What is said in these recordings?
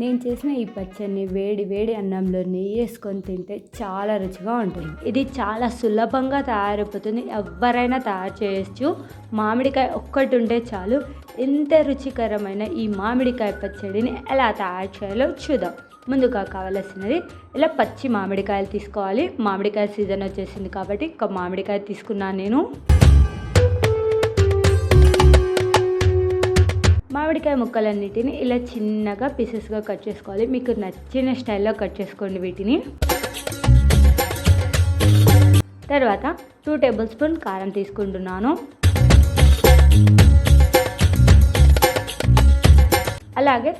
నేను చేసిన ఈ పచ్చడిని వేడి వేడి అన్నంలో నెయ్యి వేసుకొని తింటే చాలా రుచిగా ఉంటుంది. ఇది చాలా సులభంగా తయారైపోతుంది. ఎవరైనా తయారు చేయొచ్చు. మామిడికాయ ఒక్కటి ఉంటే చాలు. ఎంత రుచికరమైన ఈ మామిడికాయ పచ్చడిని ఎలా తయారు చేయాలో చూద్దాం. ముందుగా కావాల్సినది ఇలా పచ్చి మామిడికాయలు తీసుకోవాలి. మామిడికాయ సీజన్ వచ్చేసింది కాబట్టి ఒక మామిడికాయ తీసుకున్నాను నేను. మామిడికాయ ముక్కలన్నిటిని ఇలా చిన్నగా పీసెస్గా కట్ చేసుకోవాలి. మీకు నచ్చిన స్టైల్లో కట్ చేసుకోండి వీటిని. తర్వాత టూ టేబుల్ స్పూన్ కారం తీసుకుంటున్నాను. అలాగే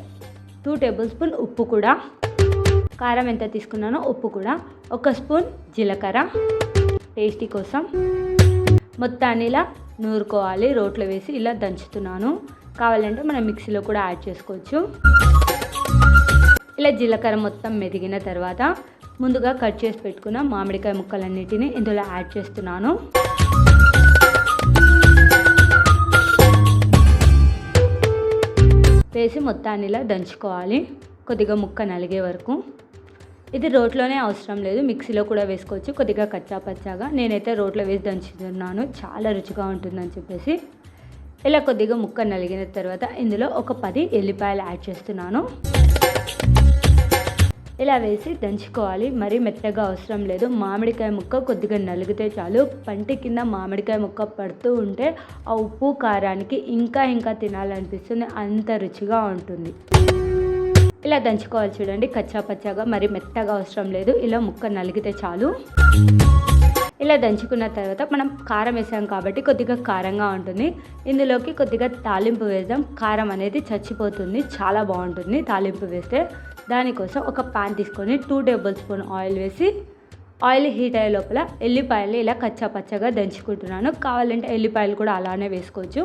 టూ టేబుల్ స్పూన్ ఉప్పు కూడా. కారం ఎంత తీసుకున్నానో ఉప్పు కూడా. ఒక స్పూన్ జీలకర్ర. టేస్టీ కోసం మొత్తాన్ని ఇలా నూరుకోవాలి. రోట్లో వేసి ఇలా దంచుతున్నాను. కావాలంటే మనం మిక్సీలో కూడా యాడ్ చేసుకోవచ్చు. ఇలా జీలకర్ర మొత్తం మెదిగిన తర్వాత ముందుగా కట్ చేసి పెట్టుకున్న మామిడికాయ ముక్కలన్నిటిని ఇందులో యాడ్ చేస్తున్నాను. వేసి మొత్తాన్ని ఇలా దంచుకోవాలి. కొద్దిగా ముక్క నలిగే వరకు. ఇది రోట్లోనే అవసరం లేదు. మిక్సీలో కూడా వేసుకోవచ్చు. కొద్దిగా కచ్చా పచ్చాగా. నేనైతే రోట్లో వేసి దంచుతున్నాను. చాలా రుచిగా ఉంటుందని చెప్పేసి. ఇలా కొద్దిగా ముక్క నలిగిన తర్వాత ఇందులో ఒక పది ఎల్లిపాయలు యాడ్ చేస్తున్నాను. ఇలా వేసి దంచుకోవాలి. మరీ మెత్తగా అవసరం లేదు. మామిడికాయ ముక్క కొద్దిగా నలిగితే చాలు. పంటి కింద మామిడికాయ ముక్క పడుతూ ఉంటే ఆ ఉప్పు కారానికి ఇంకా ఇంకా తినాలనిపిస్తుంది. అంత రుచిగా ఉంటుంది. ఇలా దంచుకోవాలి చూడండి. కచ్చా పచ్చాగా మరి మెత్తగా అవసరం లేదు. ఇలా ముక్క నలిగితే చాలు. ఇలా దంచుకున్న తర్వాత మనం కారం వేసాం కాబట్టి కొద్దిగా కారంగా ఉంటుంది. ఇందులోకి కొద్దిగా తాలింపు వేద్దాం. కారం అనేది చచ్చిపోతుంది. చాలా బాగుంటుంది తాలింపు వేస్తే. దానికోసం ఒక పాన్ తీసుకొని టూ టేబుల్ స్పూన్ ఆయిల్ వేసి ఆయిల్ హీట్ అయ్యే లోపల ఎల్లిపాయలు ఇలా కచ్చా పచ్చగా దంచుకుంటున్నాను. కావాలంటే ఎల్లిపాయలు కూడా అలానే వేసుకోవచ్చు.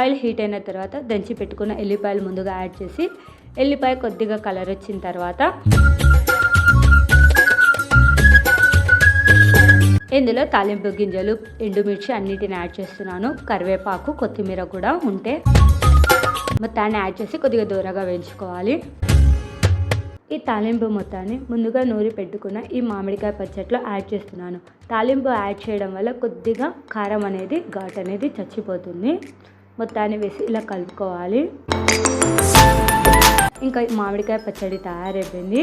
ఆయిల్ హీట్ అయిన తర్వాత దంచి పెట్టుకున్న ఎల్లిపాయలు ముందుగా యాడ్ చేసి ఎల్లిపాయ కొద్దిగా కలర్ వచ్చిన తర్వాత ఇందులో తాలింపు గింజలు ఎండుమిర్చి అన్నిటిని యాడ్ చేస్తున్నాను. కరివేపాకు కొత్తిమీర కూడా ఉంటే మొత్తాన్ని యాడ్ చేసి కొద్దిగా దూరగా వేయించుకోవాలి. ఈ తాలింపు మొత్తాన్ని ముందుగా నూరి పెట్టుకున్న ఈ మామిడికాయ పచ్చట్లో యాడ్ చేస్తున్నాను. తాలింపు యాడ్ చేయడం వల్ల కొద్దిగా కారం అనేది ఘాట్ అనేది చచ్చిపోతుంది. మొత్తాన్ని వేసి ఇలా కలుపుకోవాలి. ఇంకా మామిడికాయ పచ్చడి తయారైపోయింది.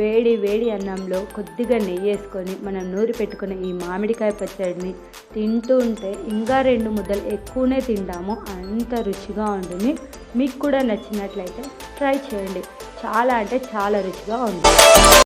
వేడి వేడి అన్నంలో కొద్దిగా నెయ్యి వేసుకొని మనం నూరి పెట్టుకున్న ఈ మామిడికాయ పచ్చడిని తింటూ ఉంటే ఇంకా రెండు ముద్దలు ఎక్కువనే తింటాము. అంత రుచిగా ఉంటుంది. మీకు కూడా నచ్చినట్లయితే ట్రై చేయండి. చాలా అంటే చాలా రుచిగా ఉంటుంది.